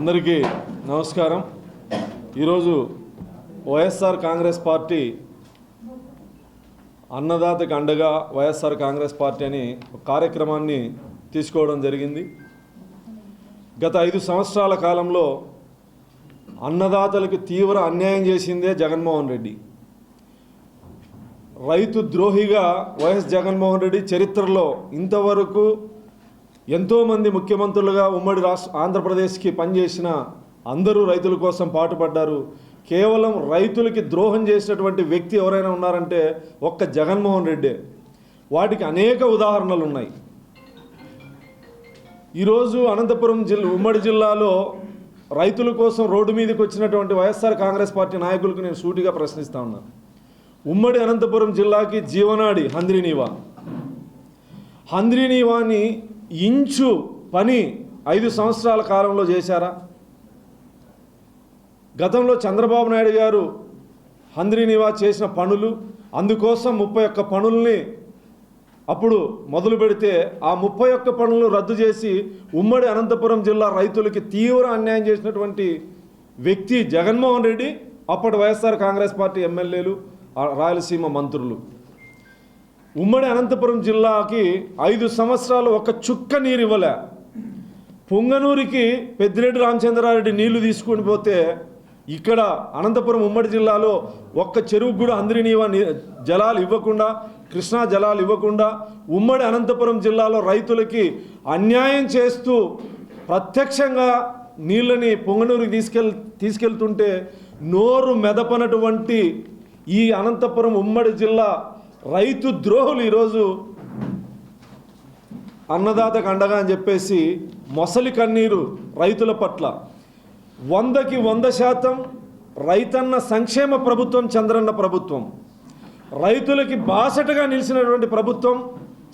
అందరికీ నమస్కారం. ఈరోజు వైఎస్ఆర్ కాంగ్రెస్ పార్టీ అన్నదాతకి అండగా వైఎస్ఆర్ కాంగ్రెస్ పార్టీ అని ఒక కార్యక్రమాన్ని తీసుకోవడం జరిగింది. గత ఐదు సంవత్సరాల కాలంలో అన్నదాతలకు తీవ్ర అన్యాయం చేసిందే జగన్మోహన్ రెడ్డి. రైతు ద్రోహిగా వైఎస్ జగన్మోహన్ రెడ్డి చరిత్రలో ఇంతవరకు ఎంతోమంది ముఖ్యమంత్రులుగా ఉమ్మడి రాష్ట్ర ఆంధ్రప్రదేశ్కి పనిచేసిన అందరూ రైతుల కోసం పాటుపడ్డారు. కేవలం రైతులకి ద్రోహం చేసినటువంటి వ్యక్తి ఎవరైనా ఉన్నారంటే ఒక్క జగన్మోహన్ రెడ్డే. వాటికి అనేక ఉదాహరణలు ఉన్నాయి ఈరోజు అనంతపురం జిల్లా ఉమ్మడి జిల్లాలో రైతుల కోసం రోడ్డు మీదకి వచ్చినటువంటి వైఎస్ఆర్ కాంగ్రెస్ పార్టీ నాయకులకు నేను సూటిగా ప్రశ్నిస్తా ఉన్నా. ఉమ్మడి అనంతపురం జిల్లాకి జీవనాడి హంద్రీనీవా. హంద్రీనీవాని ఇంచు పని ఐదు సంవత్సరాల కాలంలో చేశారా? గతంలో చంద్రబాబు నాయుడు గారు హంద్రీనివా చేసిన పనులు అందుకోసం ముప్పై ఒక్క పనుల్ని అప్పుడు మొదలు పెడితే ఆ ముప్పై ఒక్క పనులను రద్దు చేసి ఉమ్మడి అనంతపురం జిల్లా రైతులకి తీవ్ర అన్యాయం చేసినటువంటి వ్యక్తి జగన్మోహన్ రెడ్డి అప్పటి వైఎస్ఆర్ కాంగ్రెస్ పార్టీ ఎమ్మెల్యేలు రాయలసీమ మంత్రులు. ఉమ్మడి అనంతపురం జిల్లాకి ఐదు సంవత్సరాలు ఒక చుక్క నీరు ఇవ్వలే. పొంగనూరికి పెద్దిరెడ్డి రామచంద్రారెడ్డి నీళ్ళు తీసుకొని పోతే ఇక్కడ అనంతపురం ఉమ్మడి జిల్లాలో ఒక్క చెరువుకు కూడా అందరినీ జలాలు ఇవ్వకుండా కృష్ణా జలాలు ఇవ్వకుండా ఉమ్మడి అనంతపురం జిల్లాలో రైతులకి అన్యాయం చేస్తూ ప్రత్యక్షంగా నీళ్ళని పొంగనూరుకి తీసుకెళ్ తీసుకెళ్తుంటే నోరు మెదపనటువంటి ఈ అనంతపురం ఉమ్మడి జిల్లా రైతు ద్రోహులు ఈరోజు అన్నదాతకు అండగా అని చెప్పేసి మొసలి కన్నీరు రైతుల పట్ల. వందకి వంద శాతం రైతన్న సంక్షేమ ప్రభుత్వం చంద్రన్న ప్రభుత్వం. రైతులకి బాసటగా నిలిచినటువంటి ప్రభుత్వం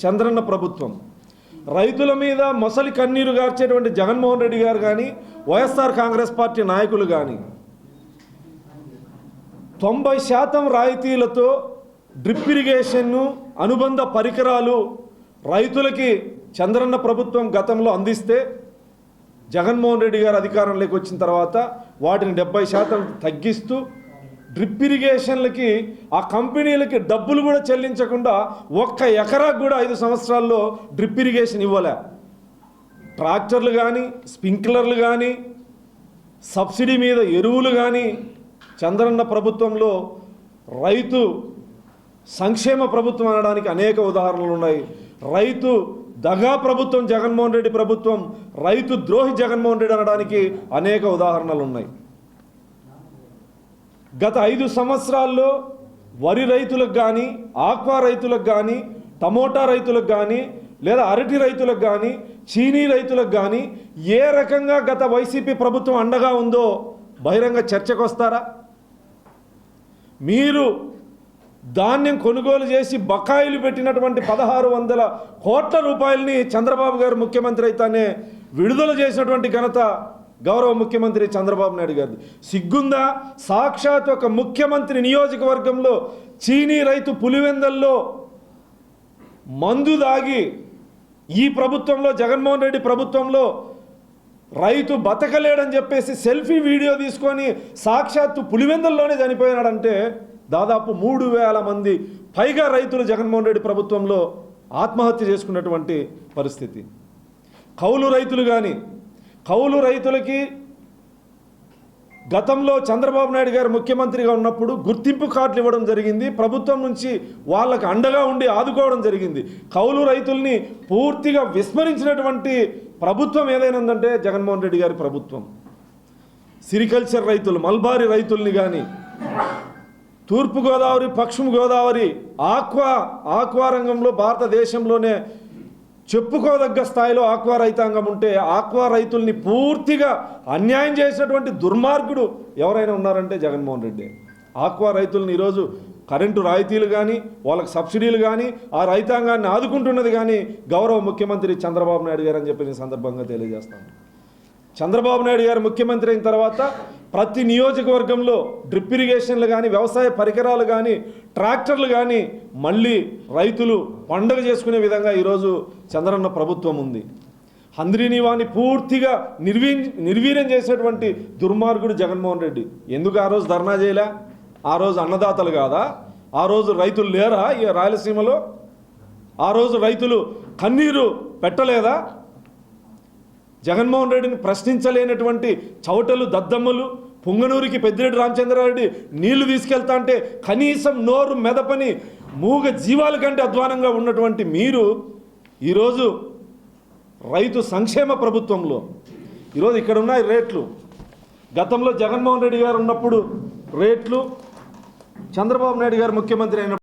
చంద్రన్న ప్రభుత్వం. రైతుల మీద మొసలి కన్నీరు గార్చేటువంటి జగన్మోహన్ రెడ్డి గారు కానీ వైఎస్ఆర్ కాంగ్రెస్ పార్టీ నాయకులు కానీ తొంభై శాతం రాయితీలతో డ్రిప్ ఇరిగేషన్ను అనుబంధ పరికరాలు రైతులకి చంద్రన్న ప్రభుత్వం గతంలో అందిస్తే జగన్మోహన్ రెడ్డి గారు అధికారంలోకి వచ్చిన తర్వాత వాటిని డెబ్బై శాతం తగ్గిస్తూ డ్రిప్ ఇరిగేషన్లకి ఆ కంపెనీలకి డబ్బులు కూడా చెల్లించకుండా ఒక్క ఎకరాకు కూడా ఐదు సంవత్సరాల్లో డ్రిప్ ఇరిగేషన్ ఇవ్వలే. ట్రాక్టర్లు కానీ స్ప్రింక్లర్లు కానీ సబ్సిడీ మీద ఎరువులు కానీ చంద్రన్న ప్రభుత్వంలో రైతు సంక్షేమ ప్రభుత్వం అనడానికి అనేక ఉదాహరణలు ఉన్నాయి. రైతు దగా ప్రభుత్వం జగన్మోహన్ రెడ్డి ప్రభుత్వం రైతు ద్రోహి జగన్మోహన్ రెడ్డి అనడానికి అనేక ఉదాహరణలు ఉన్నాయి. గత ఐదు సంవత్సరాల్లో వరి రైతులకు కానీ ఆక్వా రైతులకు కానీ టమోటా రైతులకు కానీ లేదా అరటి రైతులకు కానీ చీనీ రైతులకు కానీ ఏ రకంగా గత వైసీపీ ప్రభుత్వం అండగా ఉందో బహిరంగ చర్చకు వస్తారా మీరు ధాన్యం కొనుగోలు చేసి బకాయిలు పెట్టినటువంటి పదహారు వందల కోట్ల రూపాయలని చంద్రబాబు గారు ముఖ్యమంత్రి అయితేనే విడుదల చేసినటువంటి ఘనత గౌరవ ముఖ్యమంత్రి చంద్రబాబు నాయుడు గారిది. సిగ్గుందా? సాక్షాత్ ఒక ముఖ్యమంత్రి నియోజకవర్గంలో చీనీ రైతు పులివెందల్లో మందు దాగి ఈ ప్రభుత్వంలో జగన్మోహన్ రెడ్డి ప్రభుత్వంలో రైతు బతకలేడని చెప్పేసి సెల్ఫీ వీడియో తీసుకొని సాక్షాత్తు పులివెందుల్లోనే చనిపోయినాడంటే దాదాపు మూడు వేల మంది పైగా రైతులు జగన్మోహన్ రెడ్డి ప్రభుత్వంలో ఆత్మహత్య చేసుకున్నటువంటి పరిస్థితి. కౌలు రైతులు కానీ కౌలు రైతులకి గతంలో చంద్రబాబు నాయుడు గారు ముఖ్యమంత్రిగా ఉన్నప్పుడు గుర్తింపు కార్డులు ఇవ్వడం జరిగింది. ప్రభుత్వం నుంచి వాళ్ళకు అండగా ఉండి ఆదుకోవడం జరిగింది. కౌలు రైతుల్ని పూర్తిగా విస్మరించినటువంటి ప్రభుత్వం ఏదైనాందంటే జగన్మోహన్ రెడ్డి గారి ప్రభుత్వం. సిరికల్చర్ రైతులు మల్బారీ రైతుల్ని కానీ తూర్పుగోదావరి పశ్చిమ గోదావరి ఆక్వా ఆక్వా రంగంలో భారతదేశంలోనే చెప్పుకోదగ్గ స్థాయిలో ఆక్వా రైతాంగం ఉంటే ఆక్వా రైతుల్ని పూర్తిగా అన్యాయం చేసినటువంటి దుర్మార్గుడు ఎవరైనా ఉన్నారంటే జగన్మోహన్ రెడ్డి. ఆక్వా రైతుల్ని ఈరోజు కరెంటు రాయితీలు కానీ వాళ్ళకి సబ్సిడీలు కానీ ఆ రైతాంగాన్ని ఆదుకుంటున్నది కానీ గౌరవ ముఖ్యమంత్రి చంద్రబాబు నాయుడు గారు అని చెప్పి సందర్భంగా తెలియజేస్తాను. చంద్రబాబు నాయుడు గారు ముఖ్యమంత్రి అయిన తర్వాత ప్రతి నియోజకవర్గంలో డ్రిప్ ఇరిగేషన్లు కానీ వ్యవసాయ పరికరాలు కానీ ట్రాక్టర్లు కానీ మళ్ళీ రైతులు పండగ చేసుకునే విధంగా ఈరోజు చంద్రన్న ప్రభుత్వం ఉంది. హంద్రీనివాని పూర్తిగా నిర్వీ నిర్వీర్యం చేసేటువంటి దుర్మార్గుడు జగన్మోహన్ రెడ్డి. ఎందుకు ఆ రోజు ధర్నా చేయలే? ఆ రోజు అన్నదాతలు కాదా? ఆ రోజు రైతులు లేరా ఈ రాయలసీమలో? ఆ రోజు రైతులు కన్నీరు పెట్టలేదా? జగన్మోహన్ రెడ్డిని ప్రశ్నించలేనటువంటి చౌటలు దద్దమ్మలు పుంగనూరికి పెద్దిరెడ్డి రామచంద్రారెడ్డి నీళ్ళు తీసుకెళ్తా అంటే కనీసం నోరు మెదపని మూగ జీవాల కంటే అధ్వానంగా ఉన్నటువంటి మీరు ఈరోజు రైతు సంక్షేమ ప్రభుత్వంలో ఈరోజు ఇక్కడ ఉన్నాయి రేట్లు. గతంలో జగన్మోహన్ రెడ్డి గారు ఉన్నప్పుడు రేట్లు చంద్రబాబు నాయుడు గారు ముఖ్యమంత్రి అయినప్పుడు